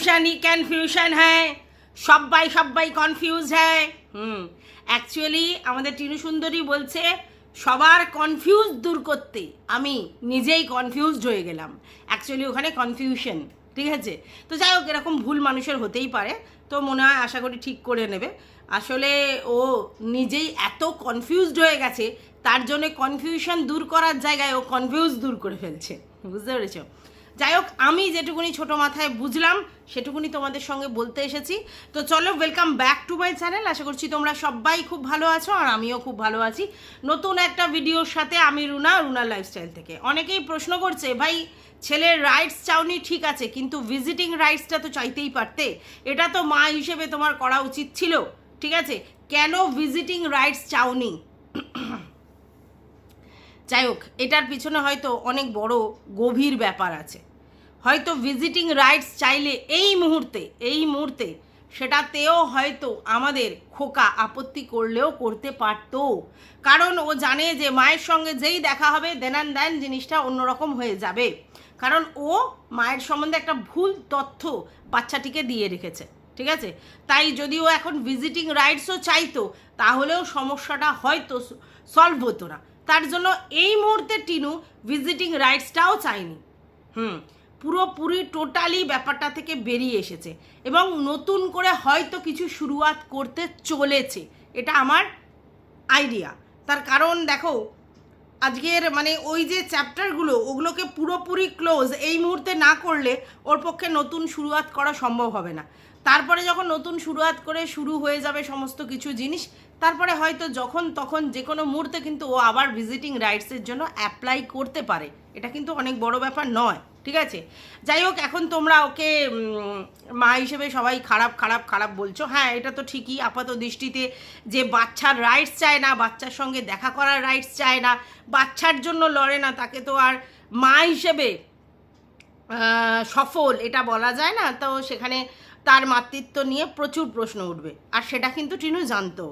Confusion ই confusion হ্যাঁ সবাই সবাই কনফিউজ হ্যাঁ হুম। অ্যাকচুয়ালি আমাদের টিনু সুন্দরী বলছে, সবার কনফিউজ দূর করতে আমি নিজেই কনফিউজড হয়ে গেলাম। অ্যাকচুয়ালি ওখানে কনফিউশন ঠিক আছে? তো যাই হোক, এরকম ভুল মানুষের হতেই পারে। তো মনে হয় আশা করি ঠিক করে নেবে। আসলে ও নিজেই এত কনফিউজড হয়ে গেছে, তার জন্য কনফিউশন দূর করার জায়গায় ও কনফিউজ দূর করে ফেলছে। বুঝতে পেরেছ? যাই হোক, আমি যেটুকুনি ছোট মাথায় বুঝলাম, সেটুকুনি তোমাদের সঙ্গে বলতে এসেছি। তো চলো welcome back to my channel আশা করছি তোমরা সবাই খুব ভালো আছো আর আমিও খুব ভালো আছি। নতুন একটা ভিডিওর সাথে আমি রুনা রুনার লাইফস্টাইল থেকে। অনেকেই প্রশ্ন করছে, ভাই, ছেলের রাইটস চাওনি ঠিক আছে, কিন্তু ভিজিটিং রাইটসটা তো চাইতেই পারতে। এটা তো মা হিসেবে তোমার করা উচিত ছিল, ঠিক আছে? কেন ভিজিটিং রাইটস চাওনি? যাই হোক, এটার পিছনে হয়তো অনেক বড় গভীর ব্যাপার আছে। হয়তো ভিজিটিং রাইটস চাইলে এই মুহূর্তে এই মুহূর্তে সেটাতেও হয়তো আমাদের খোকা আপত্তি করলেও করতে পারতো। কারণ ও জানে যে মায়ের সঙ্গে যেই দেখা হবে দেনান দেন জিনিসটা অন্যরকম হয়ে যাবে। কারণ ও মায়ের সম্বন্ধে একটা ভুল তথ্য বাচ্চাটিকে দিয়ে রেখেছে, ঠিক আছে? তাই যদি ও এখন ভিজিটিং রাইটসও চাইতো, তাহলেও সমস্যাটা হয়তো সলভ হতো না। তার জন্য এই মুহূর্তে টিনু ভিজিটিং রাইটসটাও চায়নি। হুম পুরোপুরি টোটালি ব্যাপারটা থেকে বেরিয়ে এসেছে এবং নতুন করে হয়তো কিছু শুরুয়াত করতে চলেছে। এটা আমার আইডিয়া তার কারণ দেখো, আজকের মানে ওই যে চ্যাপ্টারগুলো ওগুলোকে পুরোপুরি ক্লোজ এই মুহূর্তে না করলে ওর পক্ষে নতুন শুরুয়াত করা সম্ভব হবে না। তারপরে যখন নতুন শুরুয়াত করে শুরু হয়ে যাবে সমস্ত কিছু জিনিস, তারপরে হয়তো যখন তখন যে কোনো মুহূর্তে কিন্তু ও আবার ভিজিটিং রাইটসের জন্য অ্যাপ্লাই করতে পারে। এটা কিন্তু অনেক বড় ব্যাপার নয়। ঠিক আছে? যাই হোক, এখন তোমরা ওকে মা হিসেবে সবাই খারাপ খারাপ খারাপ বলছো। হ্যাঁ এটা তো ঠিকই, আপাত দৃষ্টিতে যে বাচ্চার রাইটস চায় না, বাচ্চার সঙ্গে দেখা করার রাইটস চায় না, বাচ্চার জন্য লড়ে না, তাকে তো আর মা হিসেবে সফল, এটা বলা যায় না। তো সেখানে তার মাতৃত্ব নিয়ে প্রচুর প্রশ্ন উঠবে। আর সেটা কিন্তু টিনু জানতো।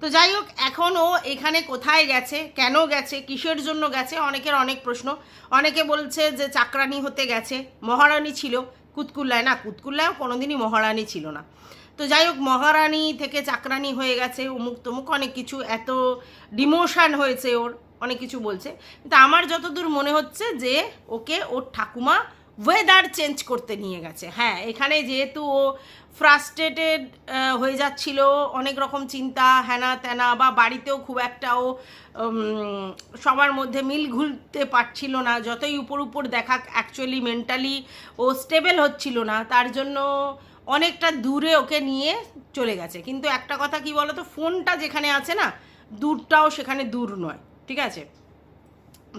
তো যাই হোক এখন ও এখানে কোথায় গেছে, কেন গেছে, কিসের জন্য গেছে, অনেকের অনেক প্রশ্ন। অনেকে বলছে যে চাকরানি হতে গেছে, মহারানী ছিল, কুতকুল্লায়। না, কুতকুল্লায়ও কোনোদিনই মহারানী ছিল না। তো যাই হোক মহারানী থেকে চাকরানি হয়ে গেছে অমুক তমুক, অনেক কিছু, এত ডিমোশান হয়েছে ওর, অনেক কিছু বলছে। কিন্তু আমার যতদূর মনে হচ্ছে যে ওকে ওর ঠাকুমা ওয়েদার চেঞ্জ করতে নিয়ে গেছে। হ্যাঁ এখানে যেহেতু ও ফ্রাস্ট্রেটেড হয়ে যাচ্ছিল, অনেক রকম চিন্তা হ্যানা ত্যানা বা বাড়িতেও খুব একটা ও সবার মধ্যে মিল ঘুলতে পারছিল না, যতই উপর উপর দেখা অ্যাকচুয়ালি মেন্টালি ও স্টেবল হচ্ছিল না, তার জন্য অনেকটা দূরে ওকে নিয়ে চলে গেছে। কিন্তু একটা কথা কি বলতো, ফোনটা যেখানে আছে না, দূরটাও সেখানে দূর নয়, ঠিক আছে?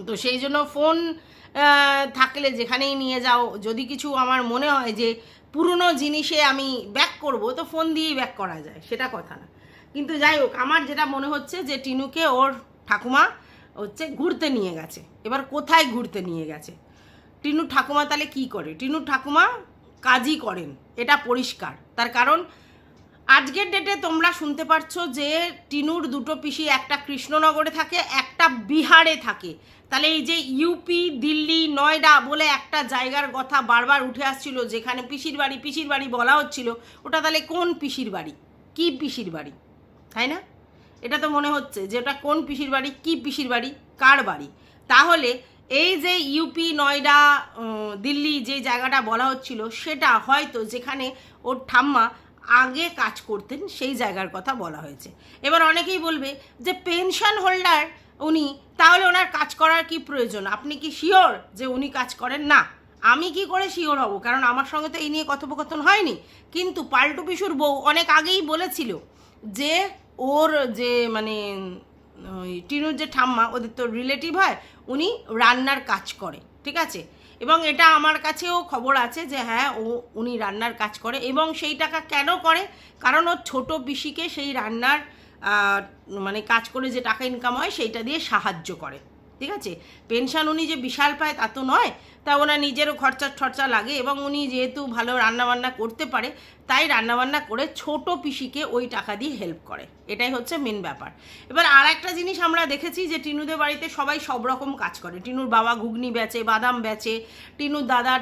তো সেই জন্য ফোন থাকলে যেখানেই নিয়ে যাও, যদি কিছু আমার মনে হয় যে পুরনো জিনিসে আমি ব্যাক করব, তো ফোন দিয়েই ব্যাক করা যায়, সেটা কথা না। কিন্তু যাই হোক, আমার যেটা মনে হচ্ছে যে টিনুকে ওর ঠাকুমা হচ্ছে ঘুরতে নিয়ে গেছে, এবার কোথায় ঘুরতে নিয়ে গেছে? টিনু ঠাকুমা তাহলে কি করে? টিনু ঠাকুমা কাজই করেন, এটা পরিষ্কার। তার কারণ আজকের ডেটে তোমরা শুনতে পারছ যে টিনুর দুটো পিসি একটা কৃষ্ণনগরে থাকে, একটা বিহারে থাকে। তাহলে এই যে ইউপি দিল্লি, নয়ডা বলে একটা জায়গার কথা বারবার উঠে আসছিল, যেখানে পিসির বাড়ি পিসির বাড়ি বলা হচ্ছিল, ওটা তাহলে কোন পিসির বাড়ি? কি পিসির বাড়ি? তাই না? এটা তো মনে হচ্ছে যে ওটা কোন পিসির বাড়ি, কি পিসির বাড়ি, কার বাড়ি? তাহলে এই যে ইউপি নয়ডা দিল্লি যে জায়গাটা বলা হচ্ছিল, সেটা হয়তো যেখানে ওর ঠাম্মা আগে কাজ করতেন, সেই জায়গার কথা বলা হয়েছে। এবার অনেকেই বলবে যে পেনশন হোল্ডার উনি, তাহলে ওনার কাজ করার কি প্রয়োজন? আপনি কি শিওর যে উনি কাজ করেন? না। আমি কি করে শিওর হব? কারণ আমার সঙ্গে তো এই নিয়ে কথোপকথন হয়নি। কিন্তু পাল্টু পিসুর বউ অনেক আগেই বলেছিল যে ওর যে মানে ওই টিনুর যে ঠাম্মা, ওদের তো রিলেটিভ হয়, উনি রান্নার কাজ করে, ঠিক আছে? এবং এটা আমার কাছেও খবর আছে যে হ্যাঁ ও, উনি রান্নার কাজ করে এবং সেই টাকা কেন করে? কারণ ওর ছোটো পিসিকে সেই রান্নার মানে কাজ করে যে টাকা ইনকাম হয়, সেইটা দিয়ে সাহায্য করে। ঠিক আছে? পেনশন উনি যে বিশাল পায় তা তো নয়, তা ওনার নিজেরও খরচা খরচা লাগে এবং উনি যেহেতু ভালো রান্নাবান্না করতে পারে, তাই রান্নাবান্না করে ছোট পিসিকে ওই টাকা দিয়ে হেল্প করে। এটাই হচ্ছে মেন ব্যাপার। এবার আর একটা জিনিস আমরা দেখেছি যে টিনুদের বাড়িতে সবাই সব রকম কাজ করে। টিনুর বাবা ঘুগনি বেচে, বাদাম বেচে, টিনুর দাদা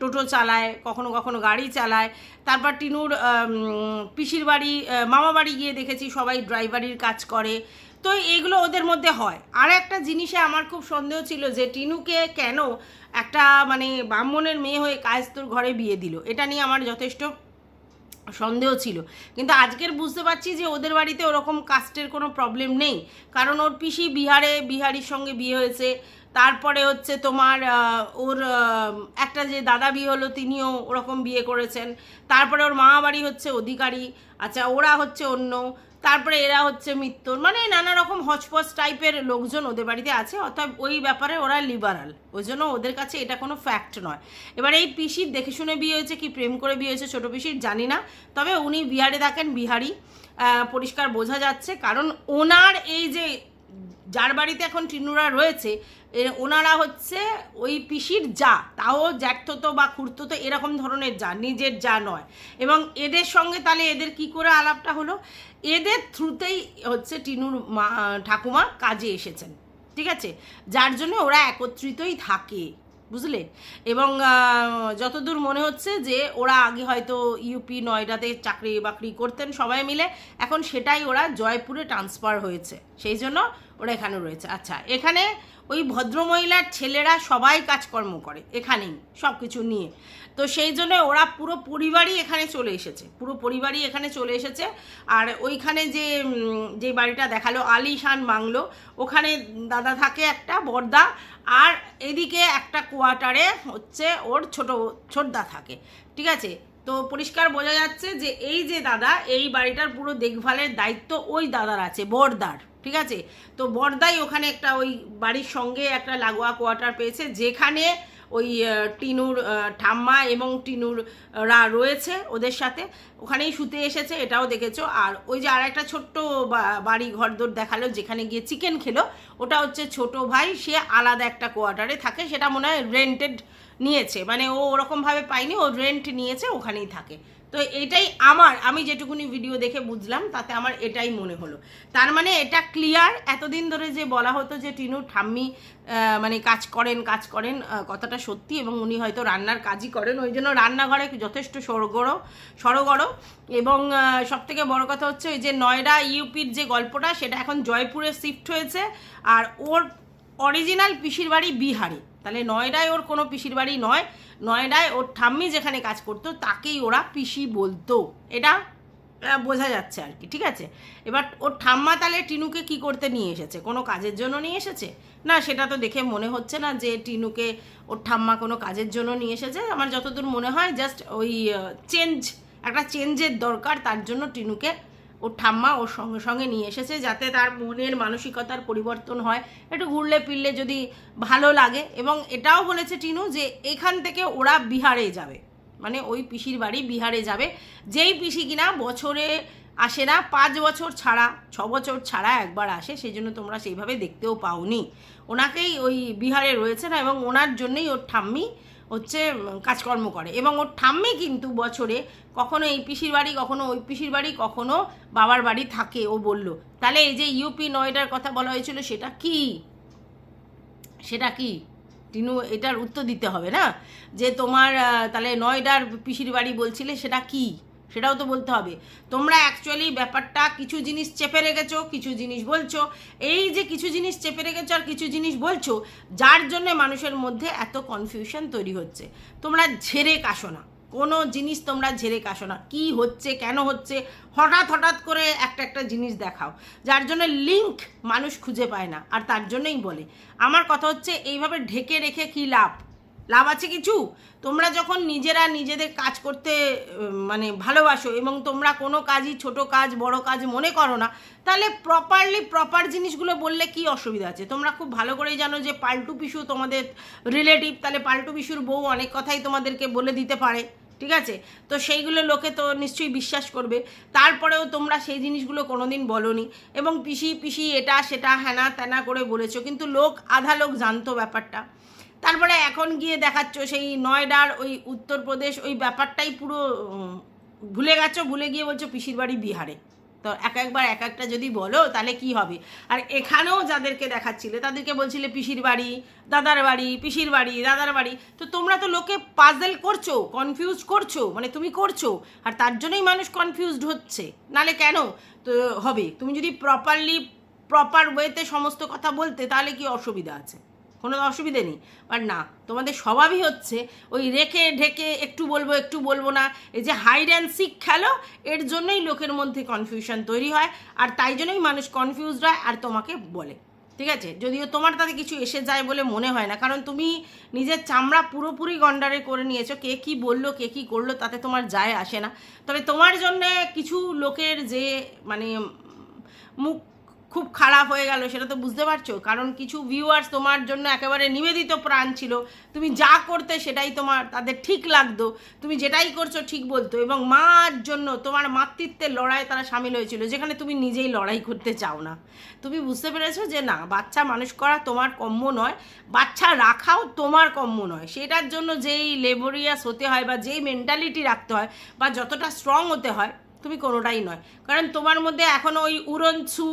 টোটো চালায়, কখনো কখনো গাড়ি চালায়, তারপর টিনুর পিসির বাড়ি মামা বাড়ি গিয়ে দেখেছি সবাই ড্রাইভারির কাজ করে। তো এগুলো ওদের মধ্যে হয়। আর একটা জিনিসে আমার খুব সন্দেহ ছিল যে টিনুকে কেন একটা মানে ব্রাহ্মণের মেয়ে হয়ে কায়স্তর ঘরে বিয়ে দিল। এটা নিয়ে আমার যথেষ্ট সন্দেহ ছিল। কিন্তু আজকের বুঝতে পারছি যে ওদের বাড়িতে ওরকম কাস্টের কোনো প্রবলেম নেই। কারণ ওর পিসি বিহারে, বিহারির সঙ্গে বিয়ে হয়েছে। তারপরে হচ্ছে তোমার ওর একটা যে দাদা বিয়ে হলো তিনিও ওরকম বিয়ে করেছেন। তারপরে ওর মামা বাড়ি হচ্ছে অধিকারী। আচ্ছা ওরা হচ্ছে অন্য। তারপরে এরা হচ্ছে মৃত্যুর মানে নানা রকম হচপচ টাইপের লোকজন ওদের বাড়িতে আছে, অর্থাৎ ওই ব্যাপারে ওরা লিবারাল ওই জন্য ওদের কাছে এটা কোনো ফ্যাক্ট নয়। এবার এই পিসির দেখে শুনে বিয়ে হয়েছে, কি প্রেম করে বিয়ে হয়েছে ছোটো পিসির জানি না। তবে উনি বিহারে থাকেন বিহারি। পরিষ্কার বোঝা যাচ্ছে, কারণ ওনার এই যে যার বাড়িতে এখন টিনুরা রয়েছে ওনারা হচ্ছে ওই পিসির যা, তাও জ্যাঠতো বা খুঁড়তো এরকম ধরনের যা, নিজের যা নয়। এবং এদের সঙ্গে তাহলে এদের কি করে আলাপটা হলো? এদের থ্রুতেই হচ্ছে টিনুর মা, ঠাকুমা কাজে এসেছেন, ঠিক আছে? যার জন্য ওরা একত্রিতই থাকে, বুঝলে? এবং যতদূর মনে হচ্ছে যে ওরা আগে হয়তো ইউপি নয়ডাতে চাকরি বাকরি করতেন সবাই মিলে, এখন সেটাই ওরা জয়পুরে ট্রান্সফার হয়েছে। সেই জন্য ওরা এখানে রয়েছে। আচ্ছা এখানে ওই ভদ্রমহিলার ছেলেরা সবাই কাজকর্ম করে, এখানেই সব কিছু নিয়ে। তো সেই জন্য ওরা পুরো পরিবারই এখানে চলে এসেছে, পুরো পরিবারই এখানে চলে এসেছে। আর ওইখানে যে যে বাড়িটা দেখাল, আলিশান বাংলো, ওখানে দাদা থাকে একটা, বর্দা। আর এদিকে একটা কোয়ার্টারে হচ্ছে ওর ছোট, ছোটদা থাকে, ঠিক আছে? তো পরিষ্কার বোঝা যাচ্ছে যে এই যে দাদা, এই বাড়িটার পুরো দেখভালের দায়িত্ব ওই দাদার আছে, বর্দার, ঠিক আছে? তো বর্দাই ওখানে একটা ওই বাড়ির সঙ্গে একটা লাগোয়া কোয়ার্টার পেয়েছে, যেখানে ওই টিনুর ঠাম্মা এবং টিনুর রা রয়েছে ওদের সাথে। ওখানেই শুতে এসেছে, এটাও দেখেছ। আর ওই যে আর একটা ছোট্ট বাড়ি ঘরদোর দেখাল, যেখানে গিয়ে চিকেন খেলো, ওটা হচ্ছে ছোট ভাই, সে আলাদা একটা কোয়ার্টারে থাকে, সেটা মনে হয় রেন্টেড নিয়েছে। মানে ও ওরকমভাবে পায়নি, ও রেন্ট নিয়েছে, ওখানেই থাকে। তো এটাই আমার, আমি যেটুকুনি ভিডিও দেখে বুঝলাম, তাতে আমার এটাই মনে হলো। তার মানে এটা ক্লিয়ার এতদিন ধরে যে বলা হতো যে, টিনু, ঠাম্মি মানে কাজ করেন কাজ করেন কথাটা সত্যি এবং উনি হয়তো রান্নার কাজই করেন। ওই জন্য রান্নাঘরে যথেষ্ট সরগড় সরগড় এবং সব থেকে বড় কথা হচ্ছে ওই যে নয়ডা ইউপির যে গল্পটা, সেটা এখন জয়পুরে শিফট হয়েছে। আর ওর অরিজিনাল পিসির বাড়ি বিহারে। তাহলে নয়ডায় ওর কোনো পিসির বাড়ি নয়, নয়ডায় ওর ঠাম্মি যেখানে কাজ করতো তাকেই ওরা পিসি বলতো। এটা বোঝা যাচ্ছে আর কি, ঠিক আছে? এবার ওর ঠাম্মা তাহলে টিনুকে কি করতে নিয়ে এসেছে? কোনো কাজের জন্য নিয়ে এসেছে? না, সেটা তো দেখে মনে হচ্ছে না যে টিনুকে ওর ঠাম্মা কোনো কাজের জন্য নিয়ে এসেছে। আমার যতদূর মনে হয় জাস্ট ওই চেঞ্জ একটা চেঞ্জের দরকার, তার জন্য টিনুকে ওর ঠাম্মা ওর সঙ্গে সঙ্গে নিয়ে এসেছে যাতে তার মনের মানসিকতার পরিবর্তন হয়। একটু ঘুরলে ফিরলে যদি ভালো লাগে। এবং এটাও বলেছে টিনু যে এখান থেকে ওরা বিহারে যাবে। মানে ওই পিসির বাড়ি বিহারে যাবে। যেই পিসি কিনা বছরে আসে না, পাঁচ বছর ছাড়া, ছ বছর ছাড়া একবার আসে সেই জন্য তোমরা সেইভাবে দেখতেও পাওনি। ওনাকেই ওই বিহারে রয়েছে না, এবং ওনার জন্যই ওর ঠাম্মি হচ্ছে কাজকর্ম করে। এবং ওর ঠাম্মি কিন্তু বছরে কখনো এই পিসির বাড়ি, কখনো ওই পিসির বাড়ি, কখনো বাবার বাড়ি থাকে, ও বলল। তাহলে এই যে ইউপি নয়ডার কথা বলা হয়েছিল, সেটা কি? সেটা কি? টিনু, এটার উত্তর দিতে হবে না? যে তোমার তাহলে নয়ডার পিসির বাড়ি বলছিলে, সেটা কি? সেটাও তো বলতে হবে। তোমরা অ্যাকচুয়ালি ব্যাপারটা কিছু জিনিস চেপে রেখেছো, কিছু জিনিস বলছো। এই যে কিছু জিনিস চেপে রেখেছো আর কিছু জিনিস বলছো, যার জন্য মানুষের মধ্যে এত কনফিউশন তৈরি হচ্ছে। তোমরা ঝেড়ে কাশো না। কোনো জিনিস তোমরা ঝেড়ে কাশো না। কী হচ্ছে, কেন হচ্ছে, হঠাৎ হঠাৎ করে একটা একটা জিনিস দেখাও। যার জন্য লিঙ্ক মানুষ খুঁজে পায় না। আর তার জন্যই বলে। আমার কথা হচ্ছে, এইভাবে ঢেকে রেখে কি লাভ? লাভ আছে কিছু? তোমরা যখন নিজেরা নিজেদের কাজ করতে মানে ভালোবাসো এবং তোমরা কোনো কাজই ছোট কাজ, বড় কাজ মনে করো না, তাহলে প্রপারলি প্রপার জিনিসগুলো বললে কি অসুবিধা আছে? তোমরা খুব ভালো করেই জানো যে পাল্টু পিসু তোমাদের রিলেটিভ তাহলে পাল্টু পিসুর বউ অনেক কথাই তোমাদেরকে বলে দিতে পারে, ঠিক আছে? তো সেইগুলো লোকে তো নিশ্চয়ই বিশ্বাস করবে। তারপরেও তোমরা সেই জিনিসগুলো কোনোদিন বলনি এবং পিসি পিসি এটা, সেটা, হ্যানা ত্যানা করে বলেছ, কিন্তু লোক আধা লোক জানতো ব্যাপারটা। তারপরে এখন গিয়ে দেখাচ্ছ সেই নয়ডার, ওই উত্তরপ্রদেশ, ওই ব্যাপারটাই পুরো ভুলে গেছো? ভুলে গিয়ে বলছো পিসির বাড়ি বিহারে। তো এক একবার এক একটা যদি বলো, তাহলে কি হবে? আর এখানেও যাদেরকে দেখাচ্ছিলে, তাদেরকে বলছিলে পিসির বাড়ি, দাদার বাড়ি, পিসির বাড়ি, দাদার বাড়ি। তো তোমরা তো লোকে পাজেল করছ কনফিউজ করছ মানে তুমি করছ, আর তার জন্যই মানুষ কনফিউজড হচ্ছে। নালে কেন? তো হবে। তুমি যদি প্রপারলি প্রপার ওয়েতে সমস্ত কথা বলতে, তাহলে কি অসুবিধা আছে? কোনো অসুবিধে নেই। আর না, তোমাদের স্বভাবই হচ্ছে ওই রেখে ঢেকে একটু বলব একটু বলব না। এই যে হাইড অ্যান্ড সিক খেলো, এর জন্যই লোকের মধ্যে কনফিউশন তৈরি হয় আর তাই জন্যই মানুষ কনফিউজড হয় আর তোমাকে বলে। ঠিক আছে? যদিও তোমার তাতে কিছু এসে যায় বলে মনে হয় না, কারণ তুমি নিজের চামড়া পুরোপুরি গন্ডারে করে নিয়েছো, কে কি বলল, কে কি করল তাতে তোমার যায় আসে না। তবে তোমার জন্যে কিছু লোকের যে মানে মুখ খুব খারাপ হয়ে গেল, সেটা তো বুঝতে পারছ? কারণ কিছু ভিউয়ার্স তোমার জন্য একেবারে নিবেদিত প্রাণ ছিল। তুমি যা করতে সেটাই তোমার, তাদের ঠিক লাগতো। তুমি যেটাই করছ ঠিক বলতো। এবং মার জন্য তোমার মাতৃত্বের লড়াই তারা সামিল হয়েছিল, যেখানে তুমি নিজেই লড়াই করতে চাও না। তুমি বুঝতে পেরেছ যে না, বাচ্চা মানুষ করা তোমার কম্য নয়, বাচ্চা রাখাও তোমার কম্য নয়। সেটার জন্য যেই লেবোরিয়াস হতে হয় বা যেই মেন্টালিটি রাখতে হয় বা যতটা স্ট্রং হতে হয়, তুমি কোনোটাই নয়। কারণ তোমার মধ্যে এখনও ওই উড়নছু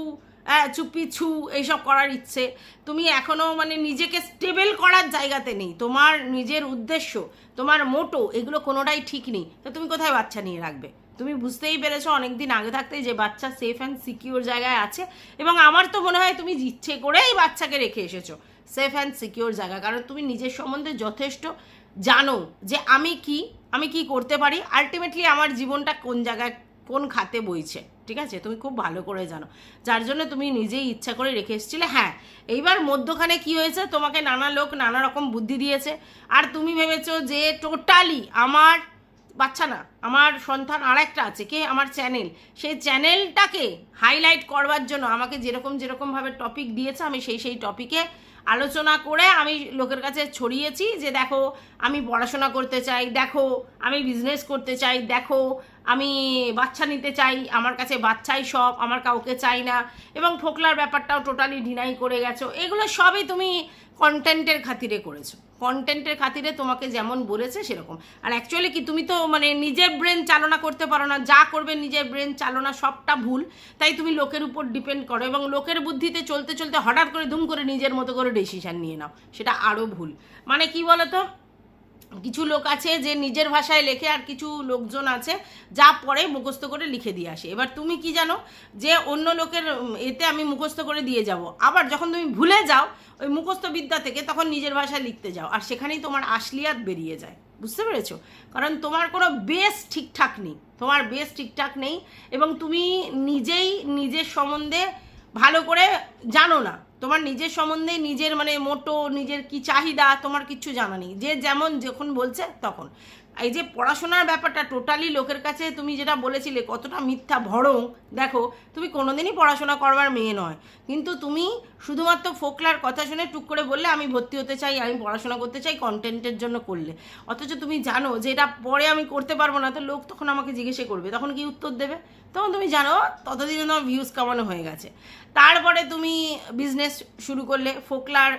চুপি, ছু, এইসব করার ইচ্ছে। তুমি এখনও মানে নিজেকে স্টেবল করার জায়গাতে নেই। তোমার নিজের উদ্দেশ্য, তোমার মোটো এগুলো কোনোটাই ঠিক নেই। তো তুমি কোথায় বাচ্চা নিয়ে রাখবে? তুমি বুঝতেই পেরেছ অনেকদিন আগে থাকতেই যে বাচ্চা সেফ অ্যান্ড সিকিউর জায়গায় আছে। এবং আমার তো মনে হয় তুমি ইচ্ছে করেই বাচ্চাকে রেখে এসেছ। সেফ অ্যান্ড সিকিউর জায়গা। কারণ তুমি নিজের সম্বন্ধে যথেষ্ট জানো যে আমি কি আমি কি করতে পারি? আলটিমেটলি আমার জীবনটা কোন জায়গায়, কোন খাতে বইছে। ঠিক আছে? তুমি খুব ভালো করে জানো। যার জন্য তুমি নিজেই ইচ্ছা করে রেখে এসেছিলে। হ্যাঁ এইবার মধ্যখানে কি হয়েছে? তোমাকে নানা লোক নানা রকম বুদ্ধি দিয়েছে। আর তুমি ভেবেছো যে টোটালি আমার বাচ্চা না, আমার সন্তান আর একটা আছে। কে? আমার চ্যানেল সেই চ্যানেলটাকে হাইলাইট করবার জন্য আমাকে যেরকম যেরকমভাবে টপিক দিয়েছে, আমি সেই সেই টপিকে আলোচনা করে আমি লোকের কাছে ছড়িয়েছি যে দেখো, আমি পড়াশোনা করতে চাই, দেখো, আমি বিজনেস করতে চাই, দেখো, আমি বাচ্চা নিতে চাই, আমার কাছে বাচ্চাই সব, আমার কাউকে চাই না। এবং ঠোকলার ব্যাপারটাও টোটালি ডিনাই করে গেছো। এগুলো সবই তুমি কন্টেন্টের খাতিরে করেছ। কন্টেন্টের খাতিরে তোমাকে যেমন বলেছে সেরকম। আর অ্যাকচুয়ালি কি, তুমি তো মানে নিজের ব্রেন চালনা করতে পারো না, যা করবে নিজের ব্রেন চালনা সবটা ভুল, তাই তুমি লোকের উপর ডিপেন্ড করো এবং লোকের বুদ্ধিতে চলতে চলতে হঠাৎ করে ধুম করে নিজের মতো করে ডিসিশান নিয়ে নাও, সেটা আরও ভুল। মানে কি বলো তো কিছু লোক আছে যে নিজের ভাষায় লেখে আর কিছু লোকজন আছে যা পরে মুখস্থ করে লিখে দিয়ে আসে। এবার তুমি কি জানো যে অন্য লোকের এতে আমি মুখস্থ করে দিয়ে যাব। আবার যখন তুমি ভুলে যাও, ওই মুখস্থ বিদ্যা থেকে তখন নিজের ভাষায় লিখতে যাও। আর সেখানেই তোমার আসলিয়াত বেরিয়ে যায়। বুঝতে পেরেছ? কারণ তোমার কোনো বেস ঠিকঠাক নেই। তোমার বেস ঠিকঠাক নেই এবং তুমি নিজেই নিজের সম্বন্ধে ভালো করে জানো না। তোমার নিজের সম্বন্ধে নিজের মানে মোটো, নিজের কি চাহিদা, তোমার কিচ্ছু জানা নেই। যে যেমন যখন বলছে তখন। এই যে পড়াশোনার ব্যাপারটা টোটালি লোকের কাছে তুমি যেটা বলেছিলে কতটা মিথ্যা, ভরং দেখো, তুমি কোনোদিনই পড়াশোনা করবার মেয়ে নয়। কিন্তু তুমি শুধুমাত্র ফোকলার কথা শুনে টুক করে বললে, আমি ভর্তি হতে চাই, আমি পড়াশোনা করতে চাই কন্টেন্টের জন্য করলে। অথচ তুমি জানো যে এটা পরে আমি করতে পারব না, তো লোক তখন আমাকে জিজ্ঞেসে করবে, তখন কি উত্তর দেবে? তখন তুমি জানো, ততদিনে তোমার ভিউজ কামানো হয়ে গেছে। তারপরে তুমি বিজনেস শুরু করলে ফোকলার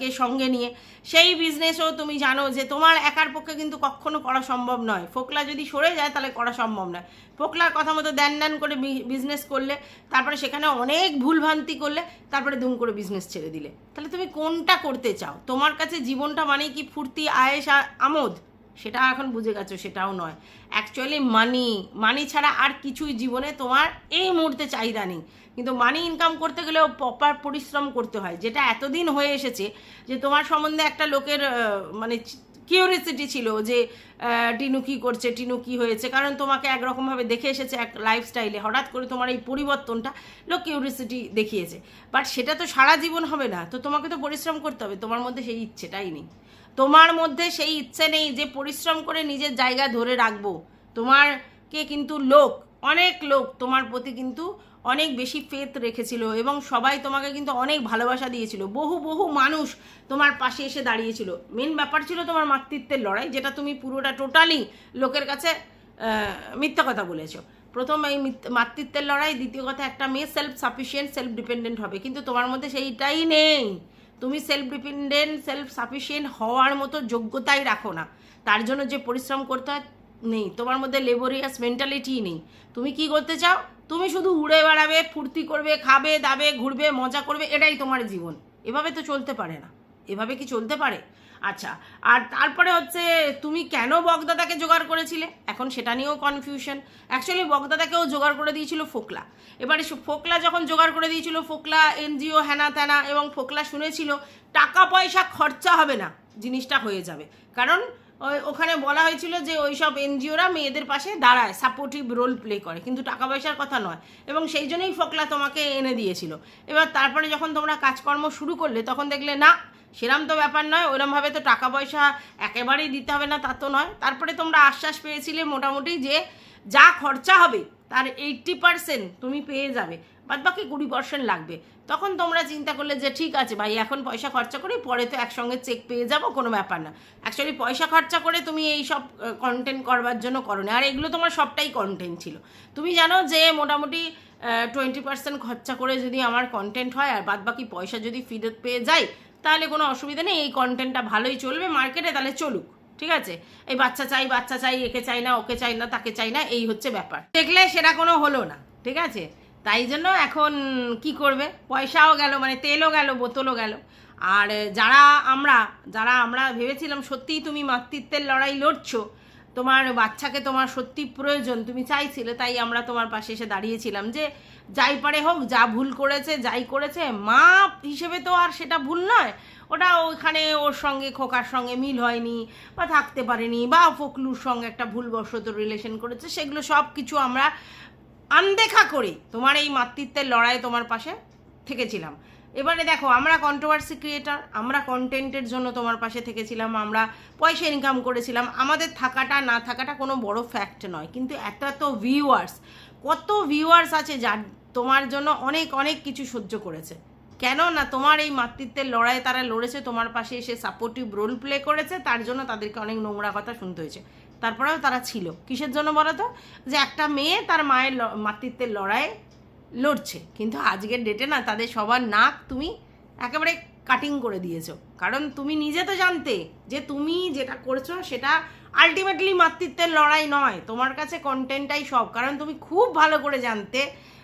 কে সঙ্গে নিয়ে। সেই বিজনেসও তুমি জানো যে তোমার একার পক্ষে কিন্তু কখনো করা সম্ভব নয়। ফোকলা যদি সরে যায়, তাহলে করা সম্ভব নয়। ফোকলার কথা মতো দেন দেন করে বিজনেস করলে, তারপরে সেখানে অনেক ভুলভ্রান্তি করলে, তারপরে দুম করে বিজনেস ছেড়ে দিলে। তাহলে তুমি কোনটা করতে চাও? তোমার কাছে জীবনটা মানে কি ফুর্তি আয়েস আমোদ? সেটা এখন বুঝে গেছো, সেটাও নয়। অ্যাকচুয়ালি মানি মানি ছাড়া আর কিছুই জীবনে তোমার এই মুহূর্তে চাহিদা নেই। কিন্তু মানি ইনকাম করতে গেলেও প্রপার পরিশ্রম করতে হয়। যেটা এতদিন হয়ে এসেছে যে তোমার সম্বন্ধে একটা লোকের মানে কিউরিয়াসিটি ছিল যে টিনু কী করছে, টিনু কী হয়েছে? কারণ তোমাকে একরকমভাবে দেখে এসেছে এক লাইফস্টাইলে হঠাৎ করে তোমার এই পরিবর্তনটা লোক কিউরিয়াসিটি দেখিয়েছে। বাট সেটা তো সারা জীবন হবে না। তো তোমাকে তো পরিশ্রম করতে হবে। তোমার মধ্যে সেই ইচ্ছেটাই নেই। তোমার মধ্যে সেই ইচ্ছে নেই যে, পরিশ্রম করে নিজের জায়গা ধরে রাখব। তোমারকে কিন্তু লোক, অনেক লোক তোমার প্রতি কিন্তু অনেক বেশি ফেথ রেখেছিল এবং সবাই তোমাকে কিন্তু অনেক ভালোবাসা দিয়েছিল। বহু বহু মানুষ তোমার পাশে এসে দাঁড়িয়েছিল। মেন ব্যাপার ছিল তোমার মাতৃত্বের লড়াই, যেটা তুমি পুরোটা টোটালি লোকের কাছে মিথ্যা কথা বলেছ। প্রথম এই মাতৃত্বের লড়াই, দ্বিতীয় কথা একটা মেয়ে সেলফ সাফিসিয়েন্ট সেলফ ডিপেন্ডেন্ট হবে। কিন্তু তোমার মধ্যে সেইটাই নেই। তুমি সেলফ ডিপেন্ডেন্ট সেলফ সাফিসিয়েন্ট হওয়ার মতো যোগ্যতাই রাখো না। তার জন্য যে পরিশ্রম করতে হয়, নেই। তোমার মধ্যে লেবোরিয়াস মেন্টালিটি নেই। তুমি কি করতে চাও? তুমি শুধু উড়ে বেড়াবে, ফুর্তি করবে, খাবে, দাবে, ঘুরবে, মজা করবে, এটাই তোমার জীবন। এভাবে তো চলতে পারে না। এভাবে কি চলতে পারে? আচ্ছা আর তারপরে হচ্ছে, তুমি কেন বগদাদাকে জোগাড় করেছিলে? এখন সেটা নিয়েও কনফিউশন অ্যাকচুয়ালি বগদাদাকেও জোগাড় করে দিয়েছিল ফোকলা। এবারে ফোকলা যখন জোগাড় করে দিয়েছিল, ফোকলা, এনজিও হ্যানা ত্যানা এবং ফোকলা শুনেছিল টাকা পয়সা খরচা হবে না, জিনিসটা হয়ে যাবে। কারণ ওখানে বলা হয়েছিল যে ওই সব এনজিওরা মেয়েদের পাশে দাঁড়ায় সাপোর্টিভ রোল প্লে করে, কিন্তু টাকা পয়সার কথা নয়। এবং সেই জন্যই ফকলা তোমাকে এনে দিয়েছিল। এবার তারপরে যখন তোমরা কাজকর্ম শুরু করলে, তখন দেখলে, না, সেরাম তো ব্যাপার নয়, ওরমভাবে তো টাকা পয়সা একেবারেই দিতে হবে না, তা তো নয়। তারপরে তোমরা আশ্বাস পেয়েছিলে মোটামুটি যে যা খরচা হবে তার এইট্টি পার্সেন্ট তুমি পেয়ে যাবে। বাদ বাকি কুড়ি পার্সেন্ট লাগবে। তখন তোমরা চিন্তা করলে যে ঠিক আছে ভাই, এখন পয়সা খরচা করি, পরে তো একসঙ্গে চেক পেয়ে যাব, কোনো ব্যাপার না। অ্যাকচুয়ালি পয়সা খরচা করে তুমি এই সব কন্টেন্ট করবার জন্য করো না। আর এগুলো তোমার সবটাই কন্টেন্ট ছিল। তুমি জানো যে মোটামুটি টোয়েন্টি পার্সেন্ট খরচা করে যদি আমার কন্টেন্ট হয়, আর বাদ বাকি পয়সা যদি ফিরত পেয়ে যায় তাহলে কোনো অসুবিধা নেই। এই কন্টেন্টটা ভালোই চলবে। মার্কেটে তাহলে চলুক। ঠিক আছে? এই বাচ্চা চাই বাচ্চা চাই, একে চাই না, ওকে চাই না, তাকে চাই না, এই হচ্ছে ব্যাপার। দেখলে সেটা কোনো হলো না, ঠিক আছে? তাই জন্য এখন কি করবে? পয়সাও গেল মানে তেলও গেল, বোতলও গেল। আর যারা আমরা যারা আমরা ভেবেছিলাম সত্যিই তুমি মাতৃত্বের লড়াই লড়ছো, তোমার বাচ্চাকে তোমার সত্যি প্রয়োজন, তুমি চাইছিলে, তাই আমরা তোমার পাশে এসে দাঁড়িয়েছিলাম যে যাই পারে হোক, যা ভুল করেছে, যাই করেছে মা হিসেবে তো আর সেটা ভুল নয়। ওটা ওখানে ওর সঙ্গে, খোকার সঙ্গে মিল হয়নি বা থাকতে পারেনি বা ফকলুর সঙ্গে একটা ভুলবশত রিলেশন করেছে, সেগুলো সব কিছু আমরা আনদেখা করে তোমার এই মাতৃত্বের লড়াই তোমার পাশে থেকেছিলাম। এবারে দেখো, আমরা কন্ট্রোভার্সি ক্রিয়েটার আমরা কন্টেন্টের জন্য তোমার পাশে থেকেছিলাম, আমরা পয়সা ইনকাম করেছিলাম, আমাদের থাকাটা না থাকাটা কোনো বড় ফ্যাক্ট নয়। কিন্তু এত এত ভিউয়ার্স কত ভিউয়ার্স আছে যার তোমার জন্য অনেক অনেক কিছু সহ্য করেছে। কেন না তোমার এই মাতৃত্বের লড়াই তারা লড়েছে, তোমার পাশে এসে সাপোর্টিভ রোল প্লে করেছে, তার জন্য তাদেরকে অনেক নোংরা কথা শুনতে হয়েছে। তারপরেও তারা ছিল। কিসের জন্য বলো তো? যে একটা মেয়ে তার মায়ের মাতৃত্বের লড়াই লড়ছে। কিন্তু আজকের ডেটে না তাদের সবার নাক তুমি একেবারে কাটিং করে দিয়েছ। কারণ তুমি নিজে তো জানতে যে তুমি যেটা করছ সেটা আলটিমেটলি মাতৃত্বের লড়াই নয়। তোমার কাছে কন্টেন্টটাই সব। কারণ তুমি খুব ভালো করে জানতে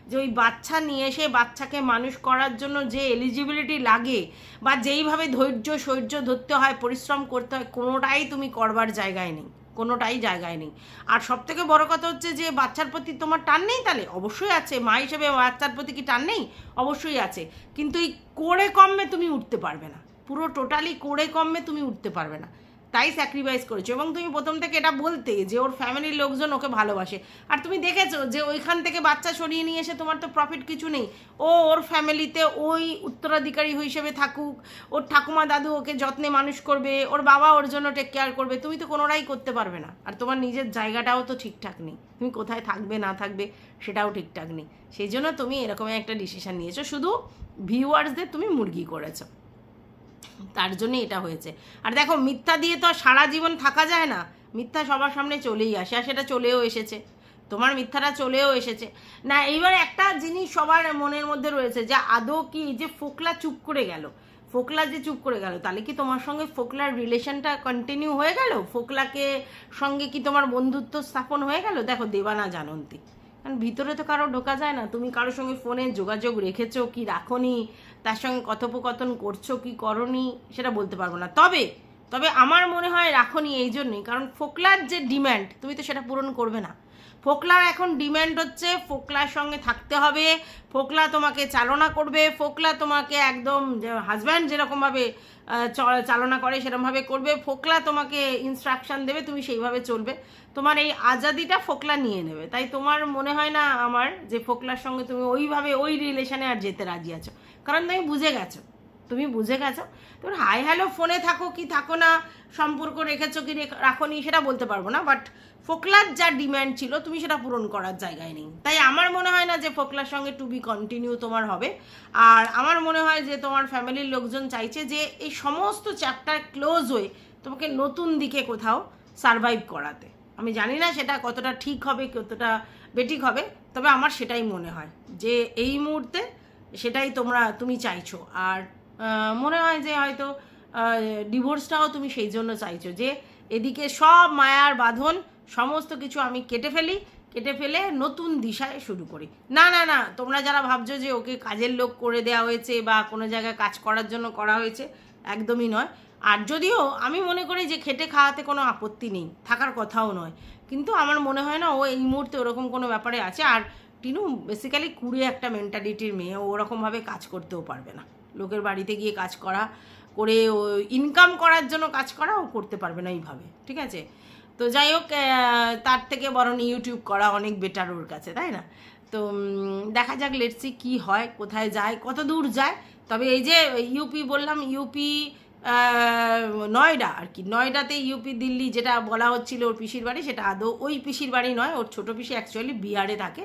যে ওই বাচ্চা নিয়ে এসে বাচ্চাকে মানুষ করার জন্য যে এলিজিবিলিটি লাগে বা যেইভাবে ধৈর্য সহ্য ধরতে হয়, পরিশ্রম করতে হয়, কোনোটাই তুমি করবার জায়গায় নেই, কোনোটাই জায়গায় নেই। আর সব থেকে বড় কথা হচ্ছে যে বাচ্চার প্রতি তোমার টান নেই তাহলে? অবশ্যই আছে। মা হিসেবে বাচ্চার প্রতি কি টান নেই? অবশ্যই আছে। কিন্তু এই করে কমে তুমি উঠতে পারবে না। পুরো টোটালি করে কমে তুমি উঠতে পারবে না। তাই স্যাক্রিফাইস করেছ। এবং তুমি প্রথম থেকে এটা বলতে যে ওর ফ্যামিলির লোকজন ওকে ভালোবাসে। আর তুমি দেখেছ যে ওইখান থেকে বাচ্চা সরিয়ে নিয়ে এসে তোমার তো প্রফিট কিছু নেই। ও ওর ফ্যামিলিতে ওই উত্তরাধিকারী হিসেবে থাকুক, ওর ঠাকুমা দাদু ওকে যত্নে মানুষ করবে, ওর বাবা ওর জন্য টেক কেয়ার করবে, তুমি তো কোনোটাই করতে পারবে না। আর তোমার নিজের জায়গাটাও তো ঠিকঠাক নেই। তুমি কোথায় থাকবে, না থাকবে, সেটাও ঠিকঠাক নেই। সেই জন্য তুমি এরকম একটা ডিসিশন নিয়েছো। শুধু ভিউয়ার্সদের তুমি মুরগি করেছ। তার জন্য এটা হয়েছে। আর দেখো, মিথ্যা দিয়ে তো সারা জীবন থাকা যায় না। মিথ্যা সবার সামনে চলেই আসে, আর সেটা চলেও এসেছে। তোমার মিথ্যাটা চলেও এসেছে। না, এইবার একটা জিনিস সবার মনের মধ্যে রয়েছে যে আদৌ কি যে ফোকলা চুপ করে গেল, ফোকলা যে চুপ করে গেল, তাহলে কি তোমার সঙ্গে ফোকলার রিলেশনটা কন্টিনিউ হয়ে গেল? ফোকলাকে সঙ্গে কি তোমার বন্ধুত্ব স্থাপন হয়ে গেল? দেখো, দেবানা জানন্তি। কারণ ভিতরে তো কারও ঢোকা যায় না। তুমি কারোর সঙ্গে ফোনে যোগাযোগ রেখেছো, কি রাখোনি, তার সঙ্গে কথোপকথন করছ, কি করনি, সেটা বলতে পারব না। তবে তবে আমার মনে হয় রাখোনি এই জন্যই, কারণ ফোকলার যে ডিম্যান্ড তুমি তো সেটা পূরণ করবে না। ফোকলার এখন ডিম্যান্ড হচ্ছে, ফোকলার সঙ্গে থাকতে হবে। ফোকলা তোমাকে চালনা করবে, ফোকলা তোমাকে একদম হাজব্যান্ড যেরকমভাবে চালনা করে সেরকমভাবে করবে। ফোকলা তোমাকে ইনস্ট্রাকশান দেবে, তুমি সেইভাবে চলবে। তোমার এই আজাদিটা ফোকলা নিয়ে নেবে। তাই তোমার মনে হয় না আমার যে ফোকলার সঙ্গে তুমি ওইভাবে, ওই রিলেশনে আর যেতে রাজি আছো? কারণ তুমি বুঝে গেছো। তুমি বুঝে গেছো? তোর হাই হ্যালো ফোনে থাকো কি থাকো না, সম্পর্ক রেখেছো কি রেখ- রাখোনি সেটা বলতে পারব না বাট ফোকলার যা ডিম্যান্ড ছিল, তুমি সেটা পূরণ করার জায়গায় নেই। তাই আমার মনে হয় না যে ফোকলার সঙ্গে টু বি কন্টিনিউ তোমার হবে। আর আমার মনে হয় যে তোমার ফ্যামিলির লোকজন চাইছে যে এই সমস্ত চ্যাপ্টার ক্লোজ হয়ে তোমাকে নতুন দিকে কোথাও সারভাইভ করাতে। আমি জানি না সেটা কতটা ঠিক হবে, কতটা বেটিক হবে, তবে আমার সেটাই মনে হয় যে এই মুহূর্তে সেটাই তোমরা, তুমি চাইছো। আর মনে হয় যে হয়তো ডিভোর্সটাও তুমি সেই জন্য চাইছো যে এদিকে সব মায়ার বাঁধন, সমস্ত কিছু আমি কেটে ফেলি, কেটে ফেলে নতুন দিশায় শুরু করি। না না না, তোমরা যারা ভাবছ যে ওকে কাজের লোক করে দেওয়া হয়েছে বা কোনো জায়গায় কাজ করার জন্য করা হয়েছে, একদমই নয়। আর যদিও আমি মনে করি যে খেটে খাওয়াতে কোনো আপত্তি নেই, থাকার কথাও নয়। কিন্তু আমার মনে হয় না ও এই মুহূর্তে ওরকম কোনো ব্যাপারে আছে। আর টিনু বেসিক্যালি কুড়ি একটা মেন্টালিটির মেয়ে ওরকমভাবে কাজ করতেও পারবে না। লোকের বাড়িতে গিয়ে কাজ করা, করে ও ইনকাম করার জন্য কাজ করা, ও করতে পারবে না এইভাবে, ঠিক আছে? তো যাই হোক তার থেকে বরং ইউটিউব করা অনেক বেটার ওর কাছে, তাই না? তো দেখা যাক লেটসি কি হয়, কোথায় যায়, কত দূর যায়? তবে এই যে ইউপি বললাম ইউপি নয়ডা আর কি। নয়ডাতে ইউপি দিল্লি যেটা বলা হচ্ছিল ওর পিসির বাড়ি, সেটা আদৌ ওই পিসির বাড়ি নয়, ওর ছোট পিসি অ্যাকচুয়ালি বিহারে থাকে।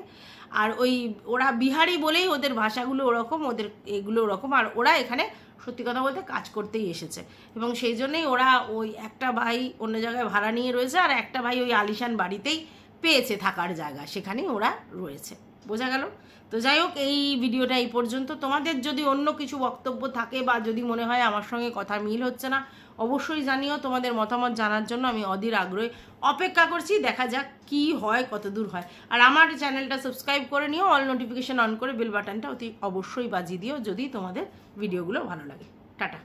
আর ওই ওরা বিহারি বলেই ওদের ভাষাগুলো ওরকম, ওদের এগুলো ওরকম, আর ওরা এখানে সত্যি কথা বলতে কাজ করতেই এসেছে। এবং সেই জন্যেই ওরা ওই একটা ভাই অন্য জায়গায় ভাড়া নিয়ে রয়েছে, আর একটা ভাই ওই আলিশান বাড়িতেই পেয়েছে থাকার জায়গা, সেখানেই ওরা রয়েছে। বোঝা গেল? তো যাই হোক, এই ভিডিওটা এই পর্যন্ত। তোমাদের যদি অন্য কিছু বক্তব্য থাকে বা যদি মনে হয় আমার সঙ্গে কথা মিল হচ্ছে না, অবশ্যই জানিও। তোমাদের মতামত জানার জন্য আমি অধীর আগ্রহে। অপেক্ষা করছি, দেখা যাক কি হয়, কত দূর হয়। আর আমার চ্যানেলটা সাবস্ক্রাইব করে নিও, অল নোটিফিকেশান অন করে বেল বাটনটা অতি অবশ্যই বাজিয়ে দিও যদি তোমাদের ভিডিওগুলো ভালো লাগে। টাটা।